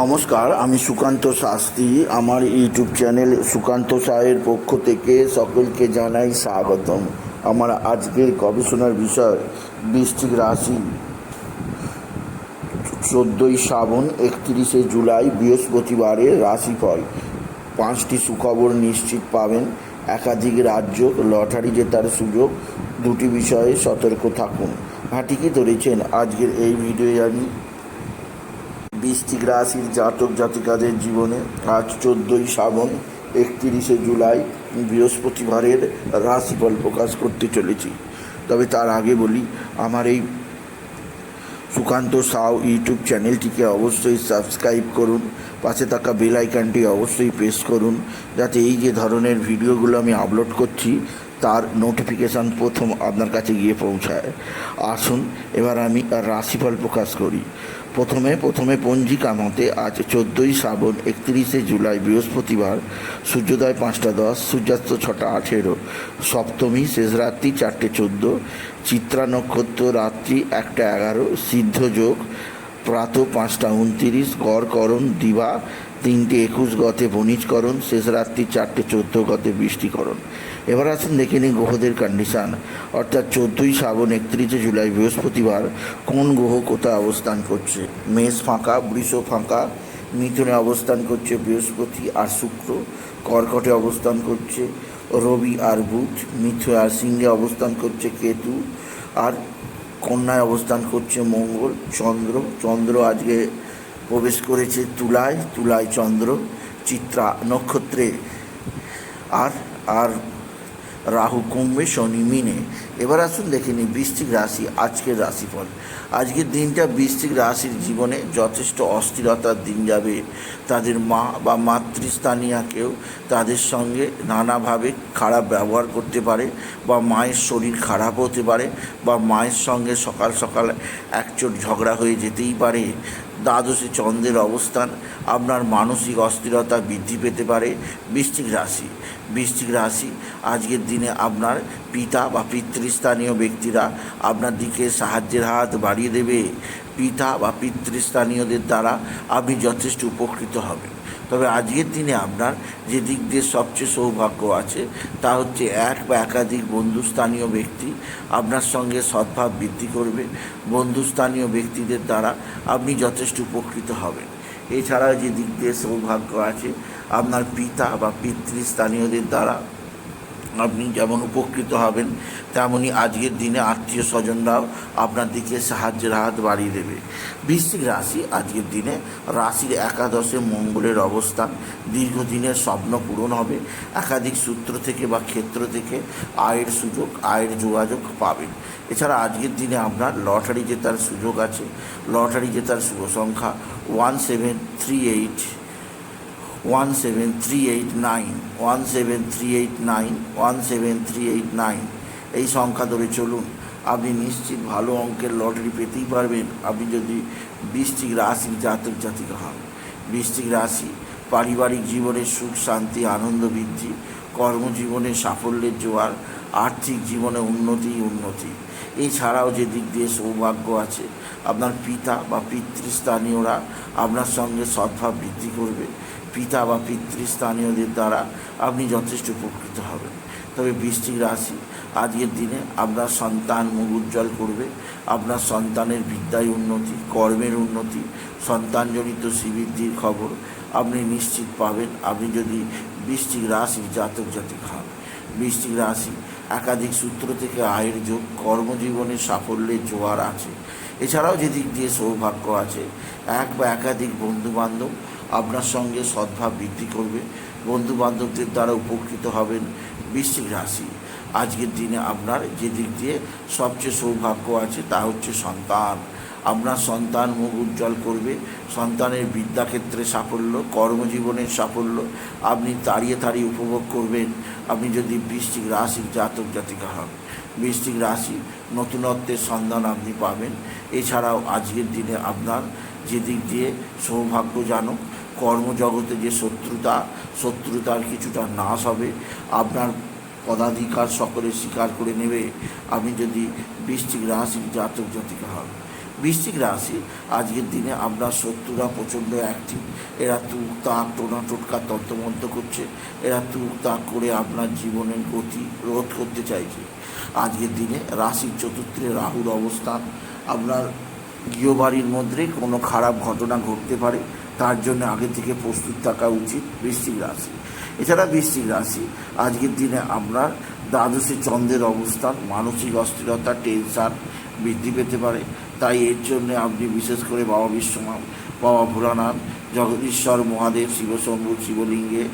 নমস্কার, আমি সুকান্ত শাস্ত্রী। আমার ইউটিউব চ্যানেল সুকান্ত সাহের পক্ষ থেকে সকলকে জানাই স্বাগতম। আমার আজকের গবেষণার বিষয়, বৃশ্চিক রাশি। চোদ্দোই শ্রাবণ, একত্রিশে জুলাই বৃহস্পতিবারের রাশিফল। পাঁচটি সুখবর নিশ্চিত পাবেন। একাধিক রাজ্য লটারি জেতার সুযোগ। দুটি বিষয়ে সতর্ক থাকুন। ঠিকই ধরেছেন আজকের এই ভিডিওয়ে আমি বৃশ্চিক রাশির জাতক জাতিকাদের জীবনে আজ চোদ্দোই শ্রাবণ, একত্রিশে জুলাই, বৃহস্পতিবারের রাশিফল প্রকাশ করতে চলেছি। তবে তার আগে বলি, আমার এই সুকান্ত সাউ ইউটিউব চ্যানেলটিকে অবশ্যই সাবস্ক্রাইব করুন, পাশে থাকা বেল আইকনটি অবশ্যই প্রেস করুন, যাতে এই যে ধরনের ভিডিওগুলো আমি আপলোড করছি, তার নোটিফিকেশান প্রথম আপনার কাছে গিয়ে পৌঁছায়। আসুন, এবার আমি রাশিফল প্রকাশ করি। প্রথমে প্রথমে পঞ্জিকা মতে আজ চোদ্দোই শ্রাবণ একত্রিশে জুলাই বৃহস্পতিবার, সূর্যোদয় পাঁচটা দশ, সূর্যাস্ত ছটা আঠেরো, সপ্তমী শেষ রাত্রি চারটে চোদ্দ, চিত্রা নক্ষত্র রাত্রি একটা এগারো, সিদ্ধ যোগ প্রাত পাঁচটা উনতিরিশ গড়করণ দিবা। তিনটে একুশ, গতে বণিজকরণ শেষ রাত্রি চারটে চোদ্দ, গতে বৃষ্টিকরণ এবার আসুন দেখে নিন গ্রহদের কন্ডিশান অর্থাৎ চোদ্দোই শ্রাবণ, একত্রিশে জুলাই, বৃহস্পতিবার কোন গ্রহ কোথায় অবস্থান করছে? মেষ ফাঁকা, বৃষ ফাঁকা, মিথুনে অবস্থান করছে বৃহস্পতি আর শুক্র, কর্কটে অবস্থান করছে রবি আর বুধ মিথু আর সিংহে অবস্থান করছে কেতু। আর কন্যায় অবস্থান করছে মঙ্গল, চন্দ্র। চন্দ্র আজকে প্রবেশ করেছে তুলায় তুলায় চন্দ্র, চিত্রা নক্ষত্রে। আর আর রাহু কুম্ভে, শনি মিনে। এবার আসুন দেখে নিই বৃষ্টিক রাশি, আজকের রাশিফল। আজকের দিনটা বৃষ্টিক রাশির জীবনে যথেষ্ট অস্থিরতার দিন যাবে। তাদের মা বা মাতৃস্থানীয় কেউ তাদের সঙ্গে নানাভাবে খারাপ ব্যবহার করতে পারে বা মায়ের শরীর খারাপ হতে পারে বা মায়ের সঙ্গে সকাল সকাল একচোট ঝগড়া হয়ে যেতেই পারে। দ্বাদশে চন্দ্রের অবস্থান, আপনার মানসিক অস্থিরতা বৃদ্ধি পেতে পারে। বৃশ্চিক রাশি বৃশ্চিক রাশি, আজকের দিনে আপনার পিতা বা পিতৃস্থানীয় ব্যক্তিরা আপনার দিকে সাহায্যের হাত বাড়িয়ে দেবে। পিতা বা পিতৃস্থানীয়দের দ্বারা আপনি যথেষ্ট উপকৃত হবেন। তবে আজকের দিনে আপনার যে দিক দিয়ে সবচেয়ে সৌভাগ্য আছে, তা হচ্ছে এক বা একাধিক বন্ধুস্থানীয় ব্যক্তি আপনার সঙ্গে সদ্ভাব বৃদ্ধি করবে। বন্ধুস্থানীয় ব্যক্তিদের দ্বারা আপনি যথেষ্ট উপকৃত হবেন। এছাড়াও যে দিক দিয়ে সৌভাগ্য আছে, আপনার পিতা বা পিতৃস্থানীয়দের দ্বারা আপনি যেমন উপকৃত হবেন তেমনই আজকের দিনে আত্মীয় স্বজনরাও আপনার দিকে সাহায্যের হাত বাড়িয়ে দেবে। বৃশ্চিক রাশি আজকের দিনে, রাশির একাদশে মঙ্গলের অবস্থান, দীর্ঘদিনের স্বপ্ন পূরণ হবে। একাধিক সূত্র থেকে বা ক্ষেত্র থেকে আয়ের সুযোগ, আয়ের যোগাযোগ পাবেন। এছাড়া আজকের দিনে আপনার লটারি জেতার সুযোগ আছে। লটারি জেতার শুভ সংখ্যা one seven three eight one seven three eight nine one seven three eight nine one seven three eight nine এই সংখ্যা ধরে চলুন। আপনি নিশ্চিত ভালো অঙ্কের লটারি পেতেই পারবেন। আপনি যদি বৃশ্চিক রাশির জাতক জাতিকা হন। বৃষ্টিক রাশি পারিবারিক জীবনে সুখ, শান্তি, আনন্দ বৃদ্ধি, কর্মজীবনে সাফল্যের জোয়ার, আর্থিক জীবনে উন্নতি উন্নতি। এছাড়াও যে দিক দিয়ে সৌভাগ্য আছে, আপনার পিতা বা পিতৃস্থানীয়রা আপনার সঙ্গে সদ্ভাব বৃদ্ধি করবে। পিতা বা পিতৃস্থানীয়দের দ্বারা আপনি যথেষ্ট উপকৃত হবেন। তবে বৃশ্চিক রাশি, আজকের দিনে আপনার সন্তান মুখ উজ্জ্বল করবে, আপনার সন্তানের বিদ্যায় উন্নতি, কর্মের উন্নতি, সন্তানজনিত শ্রীবৃদ্ধির খবর আপনি নিশ্চিত পাবেন, আপনি যদি বৃশ্চিক রাশির জাতক জাতিক হন। বৃশ্চিক রাশি, একাধিক সূত্র থেকে আয়ের যোগ কর্মজীবনে সাফল্যের জোয়ার আছে। এছাড়াও যেদিক দিয়ে সৌভাগ্য আছে, এক বা একাধিক বন্ধুবান্ধব আপনার সঙ্গে সদ্ভাব বৃদ্ধি করবে বন্ধু বান্ধবদের দ্বারা উপকৃত হবেন বৃশ্চিক রাশি। আজকের দিনে আপনার যে দিক দিয়ে সবচেয়ে সৌভাগ্য আছে তা হচ্ছে সন্তান। আপনার সন্তান মুখ উজ্জ্বল করবে, সন্তানের বিদ্যাক্ষেত্রে সাফল্য, কর্মজীবনের সাফল্য আপনি তাড়িয়ে তাড়িয়ে উপভোগ করবেন। আপনি যদি বৃশ্চিক রাশির জাতক জাতিকা হন, বৃশ্চিক রাশি নতুনত্বের সন্ধান আপনি পাবেন। এছাড়াও আজকের দিনে আপনার যে দিক দিয়ে সৌভাগ্যজনক কর্মজগতে যে শত্রুতা, শত্রুতার কিছুটা নাশ হবে, আপনার পদাধিকার সকলে স্বীকার করে নেবে। আপনি যদি বৃশ্চিক রাশির জাতক জাতিকা হন, বৃশ্চিক রাশি আজকের দিনে আপনার শত্রুরা প্রচণ্ড অ্যাক্টিভ এরা তুক তাক, টোনা টোটকা তত্ত্বমন্ত করছে। এরা তুক তাক করে আপনার জীবনের গতি রোধ করতে চাইছে। আজকের দিনে রাশির চতুর্থে রাহুর অবস্থান, আপনার গৃহবাড়ির মধ্যে কোনো খারাপ ঘটনা ঘটতে পারে। তার জন্য আগে থেকে প্রস্তুত থাকা উচিত বৃশ্চিক রাশি। এছাড়া বৃশ্চিক রাশি, আজকের দিনে আপনার দ্বাদশে চন্দ্রের অবস্থান, মানসিক অস্থিরতা টেনশন বৃদ্ধি পেতে পারে। তাই এর জন্য আপনি বিশেষ করে বাবা বিশ্বনাথ, বাবা ভোলানাথ, জগদীশ্বর, মহাদেব শিবশম্ভু শিবলিঙ্গে,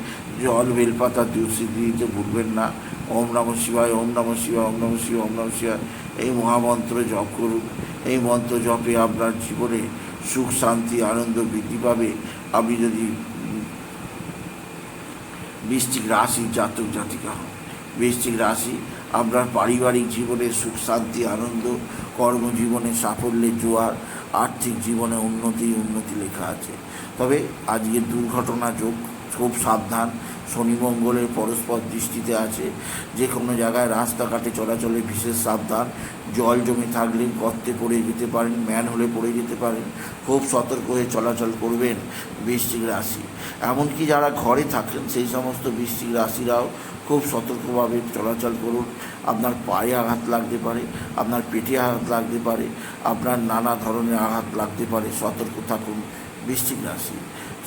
জল, বেলপাতা তুলসী দিতে ভুলবেন না। ওম নম শিবায়, ওম নম শিবায়, ওম নম শিবায়, ওম নম শিবায়। এই মহামন্ত্র জপ করুন। এই মন্ত্র জপে আপনার জীবনে সুখ শান্তি, আনন্দ বৃদ্ধি পাবে। আপনি যদি বৃষ্টিক রাশি জাতক জাতিকা হন বৃষ্টিক রাশি আপনার পারিবারিক জীবনে সুখ, শান্তি, আনন্দ, কর্মজীবনে সাফল্যে জোয়ার, আর্থিক জীবনে উন্নতি উন্নতি লেখা আছে। তবে আজকে দুর্ঘটনা যোগ খুব সাবধান। শনি মঙ্গলের পরস্পর দৃষ্টিতে আছে। যে কোনো জায়গায় রাস্তাঘাটে চলাচলে বিশেষ সাবধান। জল জমে থাকলে গর্তে পড়ে যেতে পারেন, ম্যান হলে পড়ে যেতে পারেন। খুব সতর্ক হয়ে চলাচল করবেন বৃশ্চিক রাশি। এমনকি যারা ঘরে থাকেন, সেই সমস্ত বৃশ্চিক রাশিরাও খুব সতর্কভাবে চলাচল করুন। আপনার পায়ে আঘাত লাগতে পারে, আপনার পেটে আঘাত লাগতে পারে, আপনার নানা ধরনের আঘাত লাগতে পারে। সতর্ক থাকুন বৃশ্চিক রাশি।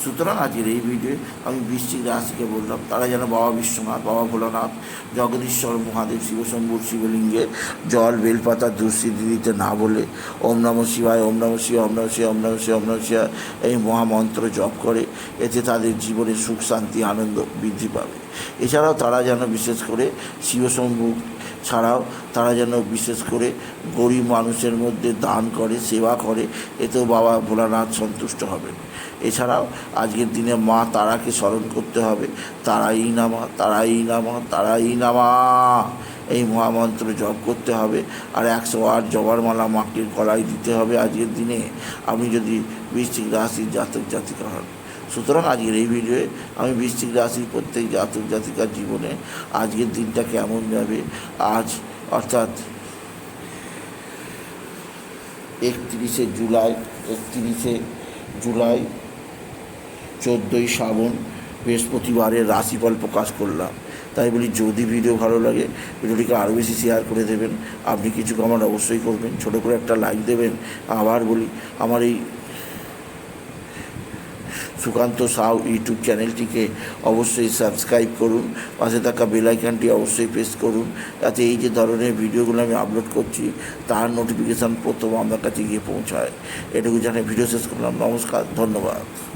সুতরাং আজকের এই ভিডিওয়ে আমি বৃশ্চিক রাশিকে বললাম, তারা যেন বাবা বিশ্বনাথ, বাবা ভোলানাথ, জগদীশ্বর, মহাদেব শিবশম্ভুর শিবলিঙ্গের জল, বেলপাতা দুঃস্থিতি দিতে না বলে ওম নম শিবায়, ওম নম শিবায়, ওম নম শিবায়, ওম নম শিবায়, ওম নম শিবায় এই মহামন্ত্র জপ করে এতে তাদের জীবনে সুখ, শান্তি, আনন্দ বৃদ্ধি পাবে। এছাড়াও তারা যেন বিশেষ করে শিবশম্ভু ছাড়াও তারা যেন বিশেষ করে গরিব মানুষের মধ্যে দান করে, সেবা করে, এতেও বাবা ভোলানাথ সন্তুষ্ট হবেন। এছাড়াও আজকের দিনে মা তারাকে স্মরণ করতে হবে। তারাই নামা তারাই নামা তারাই নামা। এই মহামন্ত্র জপ করতে হবে আর একশো আট জবার মালা মাকে গলায় দিতে হবে আজকের দিনে। আপনি যদি বৃশ্চিক রাশির জাতক জাতিকা হন, সুতরাং আজকের এই ভিডিওয়ে আমি বৃষ্টিক রাশির প্রত্যেক জাতক জাতিকার জীবনে আজকের দিনটা কেমন যাবে? আজ অর্থাৎ একত্রিশে জুলাই একত্রিশে জুলাই চোদ্দোই শ্রাবণ বৃহস্পতিবারের রাশিফল প্রকাশ করলাম। তাই বলি, যদি ভিডিও ভালো লাগে, ভিডিওটিকে আরও বেশি শেয়ার করে দেবেন। আপনি কিছু কমেন্ট অবশ্যই করবেন। ছোটো করে একটা লাইক দেবেন। আবার বলি, আমার এই সুকান্ত সাউ ইউটিউব চ্যানেলটিকে অবশ্যই সাবস্ক্রাইব করুন। পাশে থাকা বেলাইকানটি অবশ্যই প্রেস করুন। যাতে এই যে ধরনের ভিডিওগুলো আমি আপলোড করছি, তার নোটিফিকেশান প্রথম আমার কাছে গিয়ে পৌঁছায়। এটুকু জানে ভিডিও শেষ করলাম। নমস্কার, ধন্যবাদ।